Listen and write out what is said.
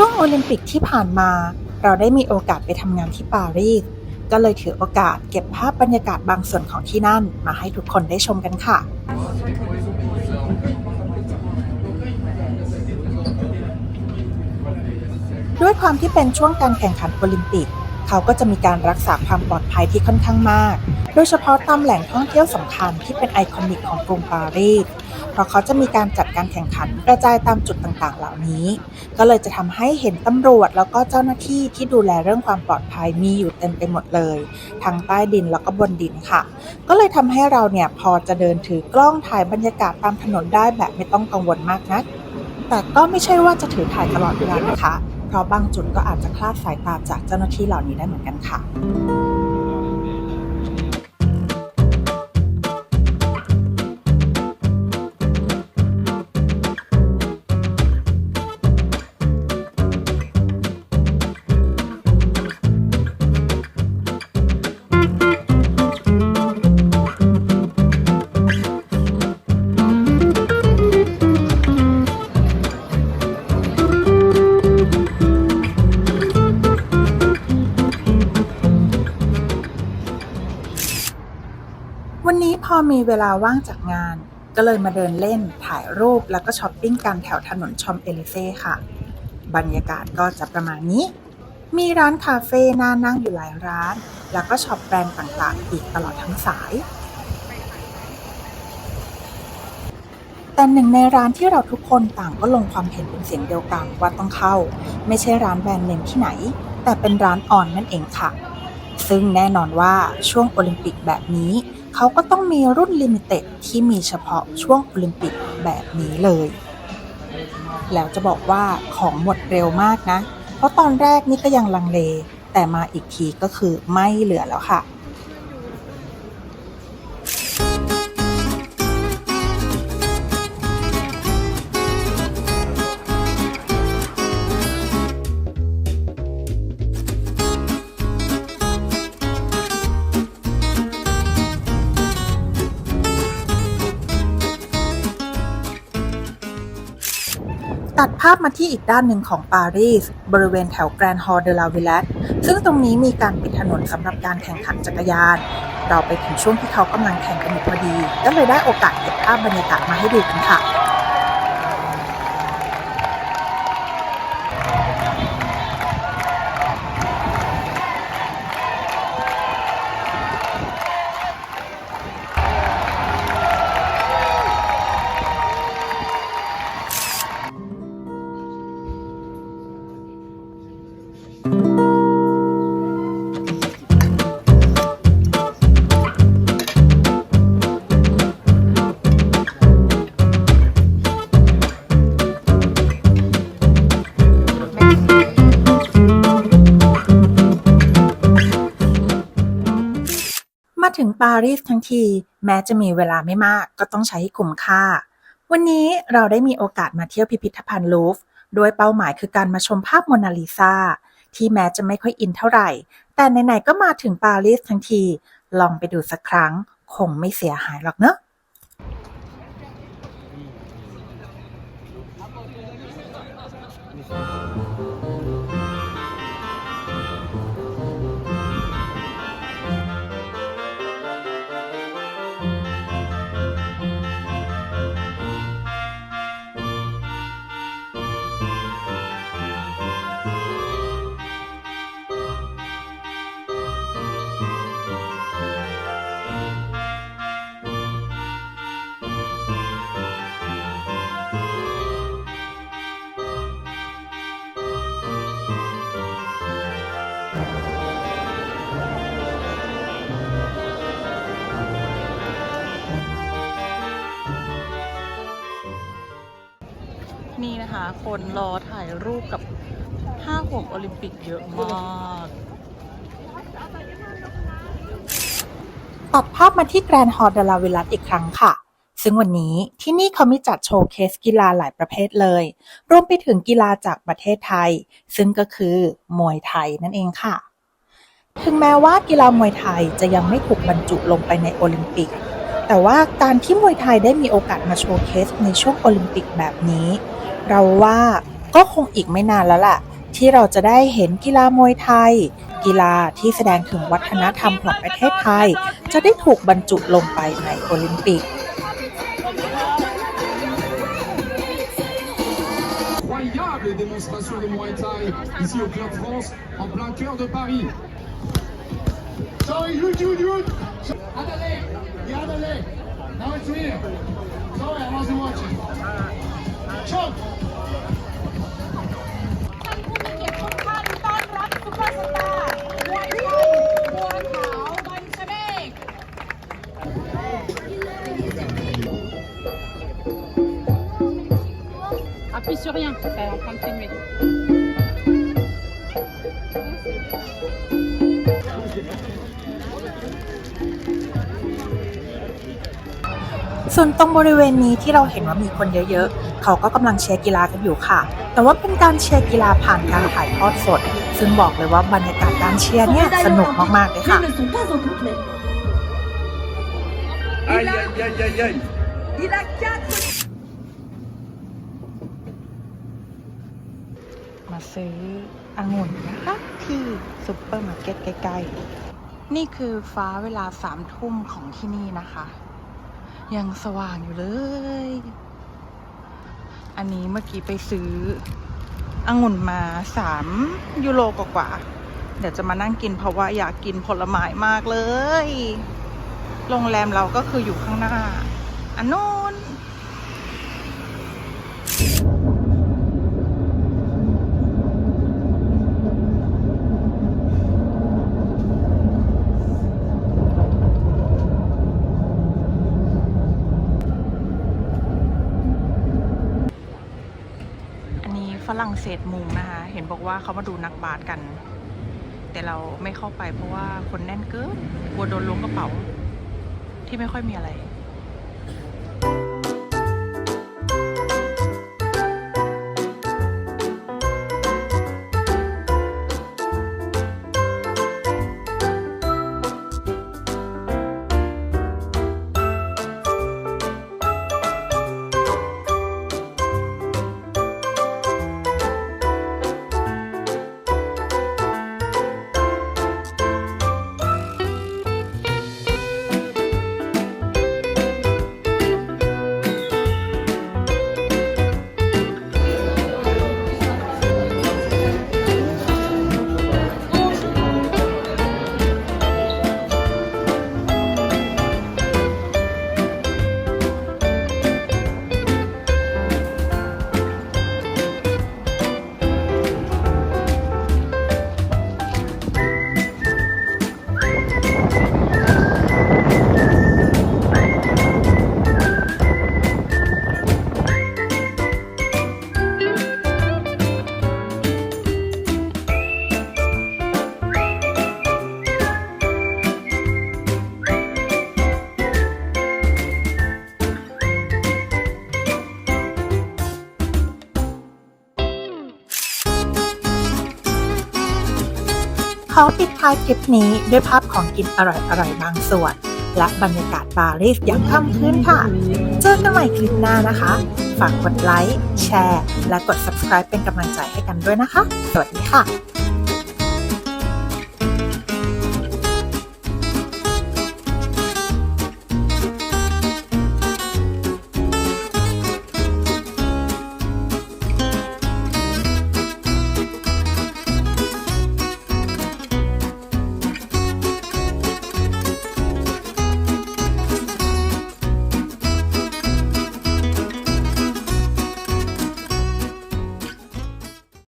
ช่วงโอลิมปิกที่ผ่านมา เราได้มีโอกาสไปทำงานที่ปารีสก็เลยถือโอกาสเก็บภาพบรรยากาศบางส่วนของที่นั่นมาให้ทุกคนได้ชมกันค่ะ ด้วยความที่เป็นช่วงการแข่งขันโอลิมปิก เขาก็จะมีการรักษาความปลอดภัยที่ค่อนข้างมาก โดยเฉพาะตามแหล่งท่องเที่ยวสำคัญที่เป็นไอคอนิกของกรุงปารีส ราะเขาจะมีการจัดการแข่งขันกระจายตามจุดต่างๆ เหล่านี้ ก็เลยจะทำให้เห็นตำรวจแล้วก็เจ้าหน้าที่ที่ดูแลเรื่องความปลอดภัยมีอยู่เต็มไปหมดเลย ทั้งใต้ดินแล้วก็บนดินค่ะ ก็เลยทำให้เราเนี่ยพอจะเดินถือกล้องถ่ายบรรยากาศตามถนนได้แบบไม่ต้องกังวลมากนัก แต่ก็ไม่ใช่ว่าจะถือถ่ายตลอดเวลานะคะ เพราะบางจุดก็อาจจะคลาดสายตาจากเจ้าหน้าที่เหล่านี้ได้เหมือนกันค่ะ มีเวลาว่างจากงาน ก็เลยมาเดินเล่นถ่ายรูปแล้วก็ช้อปปิ้งกันแถวถนนชอมเอลิเซ่ค่ะ บรรยากาศก็จะประมาณนี้ มีร้านคาเฟ่น่านั่งอยู่หลายร้าน แล้วก็ช็อปแบรนด์ต่างๆ อีกตลอดทั้งสาย แต่หนึ่งในร้านที่เราทุกคนต่างก็ลงความเห็นเป็นเสียงเดียวกันว่าต้องเข้า ไม่ใช่ร้านแบรนด์เนมที่ไหน แต่เป็นร้านออนนั่นเองค่ะ ซึ่งแน่นอนว่าช่วงโอลิมปิกแบบนี้ เขาก็ต้องมีรุ่นลิมิเต็ดที่มีเฉพาะช่วงโอลิมปิกแบบนี้เลย แล้วจะบอกว่าของหมดเร็วมากนะ เพราะตอนแรกนี่ก็ยังลังเล แต่มาอีกทีก็คือไม่เหลือแล้วค่ะ ตัดภาพมาที่อีกด้านหนึ่งของปารีส บริเวณแถวแกรนด์ฮอลเดลาวิลเลตซึ่งตรงนี้มีการปิดถนนสำหรับการแข่งขันจักรยาน เราไปถึงช่วงที่เขากำลังแข่งกันอยู่พอดี ก็เลยได้โอกาสเก็บภาพบรรยากาศมาให้ดูกันค่ะ มาถึงปารีสทั้งที แม้จะมีเวลาไม่มากก็ต้องใช้ให้คุ้มค่า วันนี้เราได้มีโอกาสมาเที่ยวพิพิธภัณฑ์ลูฟ์โดยเป้าหมายคือการมาชมภาพโมนาลิซาที่แม้จะไม่ค่อยอินเท่าไหร่ แต่ไหนๆก็มาถึงปารีสทั้งที ลองไปดูสักครั้ง คงไม่เสียหายหรอกเนอะ นี่นะคะ คนรอถ่ายรูปกับผ้าห่มโอลิมปิกเยอะมากตัดภาพมาที่แกรนด์ฮอลเดลาวิลัตอีกครั้งค่ะ ซึ่งวันนี้ที่นี่เขามีจัดโชว์เคสกีฬาหลายประเภทเลย รวมไปถึงกีฬาจากประเทศไทย ซึ่งก็คือมวยไทยนั่นเองค่ะ ถึงแม้ว่ากีฬามวยไทยจะยังไม่ถูกบรรจุลงไปในโอลิมปิก แต่ว่าการที่มวยไทยได้มีโอกาสมาโชว์เคสในช่วงโอลิมปิกแบบนี้ เราว่าก็คงอีกไม่นานแล้วล่ะ ที่เราจะได้เห็นกีฬามวยไทย กีฬาที่แสดงถึงวัฒนธรรมของประเทศไทย จะได้ถูกบรรจุลงไปในโอลิมปิก ชมานผู้มีเกียรติทุกท่านต้อนรับซุปเปอร์สตาร์บัวทองบัวขาวบันชเมฆ Appuie sur rien, ça va en train de filmer. Merci. ส่วนตรงบริเวณนี้ที่เราเห็นว่ามีคนเยอะ เขาก็กำลังเชียร์กีฬากันอยู่ค่ะ แต่ว่าเป็นการเชียร์กีฬาผ่านการถ่ายทอดสด ซึ่งบอกเลยว่าบรรยากาศการเชียร์เนี่ยสนุกมากๆเลยค่ะ Aïe, aïe, aïe, aïe, aïe. Il a 4 มาซื้อองุ่นนะคะ ที่ซุปเปอร์มาร์เก็ตใกล้ๆ นี่คือฟ้าเวลาสามทุ่มของที่นี่นะคะ ยังสว่างอยู่เลย อันนี้เมื่อกี้ไปซื้อองุ่นมาสามยูโรกว่าๆเดี๋ยวจะมานั่งกินเพราะว่าอยากกินผลไม้มากเลย โรงแรมเราก็คืออยู่ข้างหน้า อันนู้น รั่งเศสมุงนะคะ เห็นบอกว่าเขามาดูนักบาสกัน แต่เราไม่เข้าไปเพราะว่าคนแน่นเกินกลัวโดนล้วงกระเป๋า ที่ไม่ค่อยมีอะไร ขอปิดท้ายคลิปนี้ด้วยภาพของกินอร่อยๆบางส่วน และบรรยากาศปารีสย่างค่ำคืนค่ะ เจอกันใหม่คลิปหน้านะคะ ฝากกดไลค์ แชร์ และกด subscribe เป็นกำลังใจให้กันด้วยนะคะ สวัสดีค่ะ